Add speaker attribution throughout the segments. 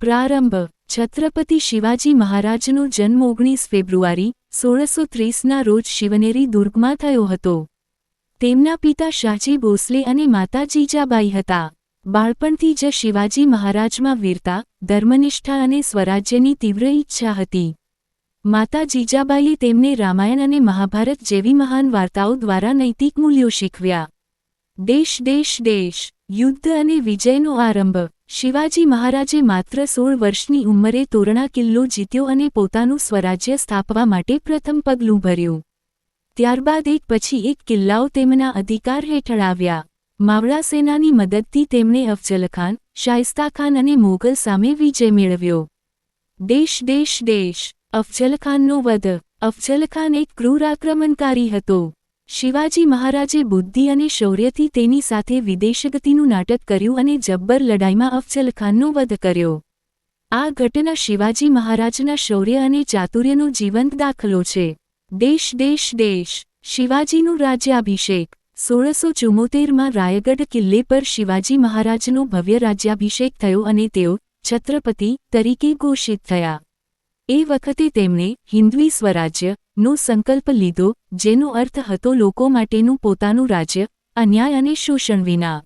Speaker 1: પ્રારંભ. છત્રપતિ શિવાજી મહારાજનો જન્મ ઓગણીસ ફેબ્રુઆરી, સોળસો ત્રીસના રોજ શિવનેરી દુર્ગમાં થયો હતો. તેમના પિતા શાહજી ભોસલે અને માતા જીજાબાઈ હતા. બાળપણથી જ શિવાજી મહારાજમાં વીરતા, ધર્મનિષ્ઠા અને સ્વરાજ્યની તીવ્ર ઈચ્છા હતી. માતા જીજાબાઈએ તેમને રામાયણ અને મહાભારત જેવી મહાન વાર્તાઓ દ્વારા નૈતિક મૂલ્યો શીખવ્યા. દેશ દેશ દેશ. યુદ્ધ અને વિજયનો આરંભ. શિવાજી મહારાજે માત્ર સોળ વર્ષની ઉંમરે તોરણા કિલ્લો જીત્યો અને પોતાનું સ્વરાજ્ય સ્થાપવા માટે પ્રથમ પગલું ભર્યું. ત્યારબાદ એક પછી એક કિલ્લાઓ તેમના અધિકાર હેઠળ આવ્યા. માવડા સેનાની મદદથી તેમણે અફજલખાન શાઇસ્તાખાન અને મોગલ સામે વિજય મેળવ્યો. દેશ દેશ દેશ. અફજલખાનનો વધ. અફજલખાન એક ક્રૂર આક્રમણકારી હતો. શિવાજી મહારાજે બુદ્ધિ અને શૌર્યથી તેની સાથે વિદેશગતિનું નાટક કર્યું અને જબ્બર લડાઈમાં અફજલખાનનો વધ કર્યો. આ ઘટના શિવાજી મહારાજના શૌર્ય અને ચાતુર્યનો જીવંત દાખલો છે. દેશ દેશ દેશ. શિવાજીનું રાજ્યાભિષેક. સોળસો ચુમ્મોતેરમાં રાયગઢ કિલ્લે પર શિવાજી મહારાજનો ભવ્ય રાજ્યાભિષેક થયો અને તેઓ છત્રપતિ તરીકે ઘોષિત થયા. એ વખતે તેમણે હિન્દવી સ્વરાજ્ય નો સંકલ્પ લીધો, જેનો અર્થ હતો લોકો માટેનું પોતાનું રાજ્ય, અન્યાય અને શોષણ વિના.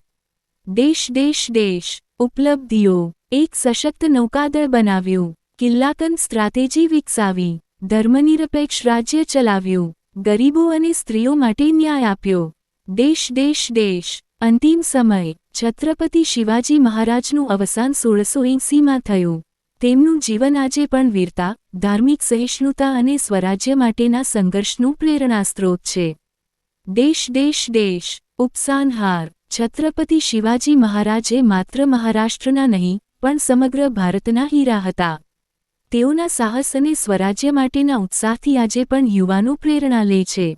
Speaker 1: દેશ દેશ દેશ, ઉપલબ્ધિઓ. એક સશક્ત નૌકાદળ બનાવ્યું. કિલ્લાકન સ્ટ્રાટેજી વિકસાવી. ધર્મનિરપેક્ષ રાજ્ય ચલાવ્યું. ગરીબો અને સ્ત્રીઓ માટે ન્યાય આપ્યો. દેશ દેશ દેશ. અંતિમ સમય. છત્રપતિ શિવાજી મહારાજનું અવસાન સોળસો એંસીમાં થયું. તેમનું જીવન આજે પણ વીરતા, ધાર્મિક સહિષ્ણુતા અને સ્વરાજ્ય માટેના સંઘર્ષનું પ્રેરણાસ્ત્રોત છે. દેશ દેશ દેશ, ઉપસાનહાર, છત્રપતિ શિવાજી મહારાજે માત્ર મહારાષ્ટ્રના નહીં, પણ સમગ્ર ભારતના હીરા હતા. તેઓના સાહસ અને સ્વરાજ્ય માટેના ઉત્સાહથી આજે પણ યુવાનો પ્રેરણા લે છે.